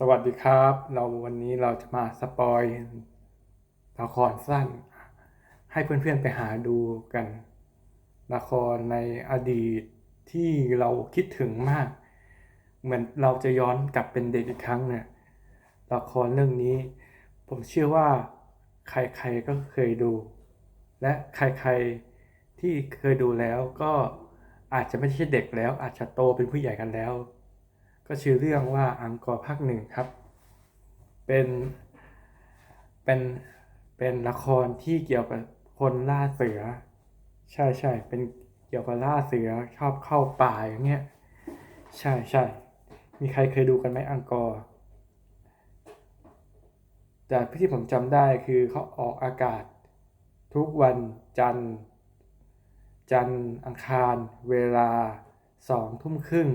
สวัสดีครับ เราวันนี้เราจะมาสปอยละครสั้น ให้เพื่อนๆไปหาดูกัน ละครในอดีตที่เราคิดถึงมาก เหมือนเราจะย้อนกลับเป็นเด็กอีกครั้งเนี่ยละครเรื่องนี้ ผมเชื่อว่าใครๆก็เคยดู และใครๆที่เคยดูแล้วก็อาจจะไม่ใช่เด็กแล้ว อาจจะโตเป็นผู้ใหญ่กันแล้ว ก็ชื่อเรื่องว่าอังกอร์ภาคหนึ่งครับ เป็นเป็นเป็นละครที่เกี่ยวกับคนล่าเสือ ใช่ใช่เป็นเกี่ยวกับล่าเสือชอบเข้าป่าอย่างเงี้ยใช่ใช่มีใครเคยดูกันไหมอังกอร์แต่ที่ผมจำได้คือเขาออกอากาศ ทุกวันจันทร์จันทร์อังคาร เวลาสองทุ่มครึ่ง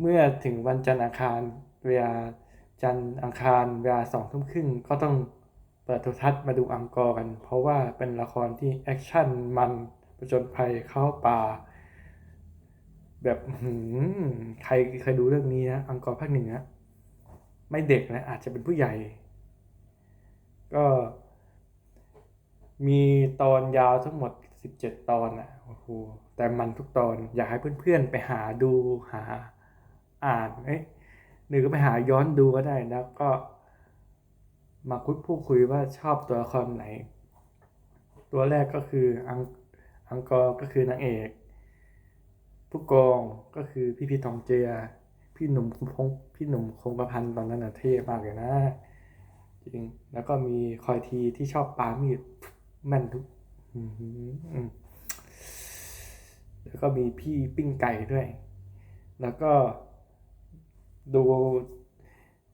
เมื่อถึงวันจันทร์อังคารเวลาจันทร์อังคารเวลาสองทุ่มครึ่งก็ต้องเปิดโทรทัศน์มาดูอังกอร์กัน เพราะว่าเป็นละครที่แอคชั่นมันประจนภัยเข้าป่า แบบหืมใครใครดูเรื่องนี้นะอังกอร์ภาคหนึ่งนะไม่เด็กนะอาจจะเป็นผู้ใหญ่ ก็มีตอนยาวทั้งหมด 17 ตอนอะโอ้โหแต่มันทุกตอนอยากให้เพื่อนๆไปหาดูหา อ่านเอ้ยหรือก็ไปหาย้อนดูก็ได้แล้วก็มาคุยพูดคุยว่าชอบตัวละครไหน ตัวแรกก็คืออังอังกอร์ก็คือนางเอก ผู้กองก็คือพี่พีทองเจียพี่หนุ่มคงพี่หนุ่มคงประพันธ์ตอนนั้นน่ะเท่มากเลยนะจริงแล้วก็มีคอยทีที่ชอบปามีดแม่นทุกแล้วก็มีพี่ปิ้งไก่ด้วย แล้วก็ ดู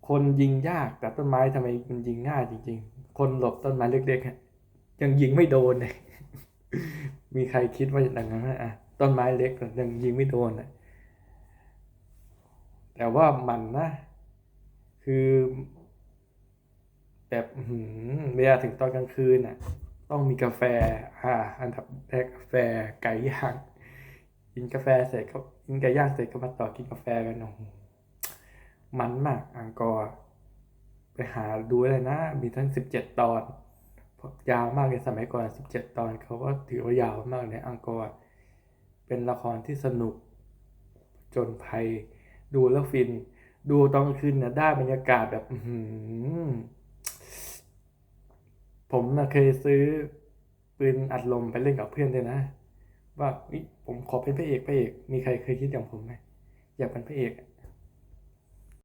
คนยิงยากแต่ต้นไม้ทำไมมันยิงง่ายจริง ๆ คนหลบต้นไม้เล็กๆอะยังยิงไม่โดนเลยมีใครคิดว่าอย่างนั้นไหมอะต้นไม้เล็กยังยิงไม่โดนอะแต่ว่ามันนะ คือแบบเวลาถึงตอนกลางคืนน่ะ ต้องมีกาแฟ อ่า อันดับแรกกาแฟไก่ย่าง กินกาแฟเสร็จก็กินไก่ย่างเสร็จก็มาต่อกินกาแฟกันโอ้โห มันมากอังกอร์ ไปหาดูเลยนะ มีทั้งสิบเจ็ดตอน ยาวมากในสมัยก่อนสิบเจ็ดตอนเขาก็ถือว่ายาวมากในอังกอร์ เป็นละครที่สนุก จนภัย ดูแล้วฟิน ดูตอนกลางคืนเนี่ยได้บรรยากาศแบบผมนะเคยซื้อปืนอัดลมไปเล่นกับเพื่อนเลยนะ ว่าผมขอเป็นพระเอกพระเอก มีใครเคยคิดอย่างผมไหมอยากเป็นพระเอก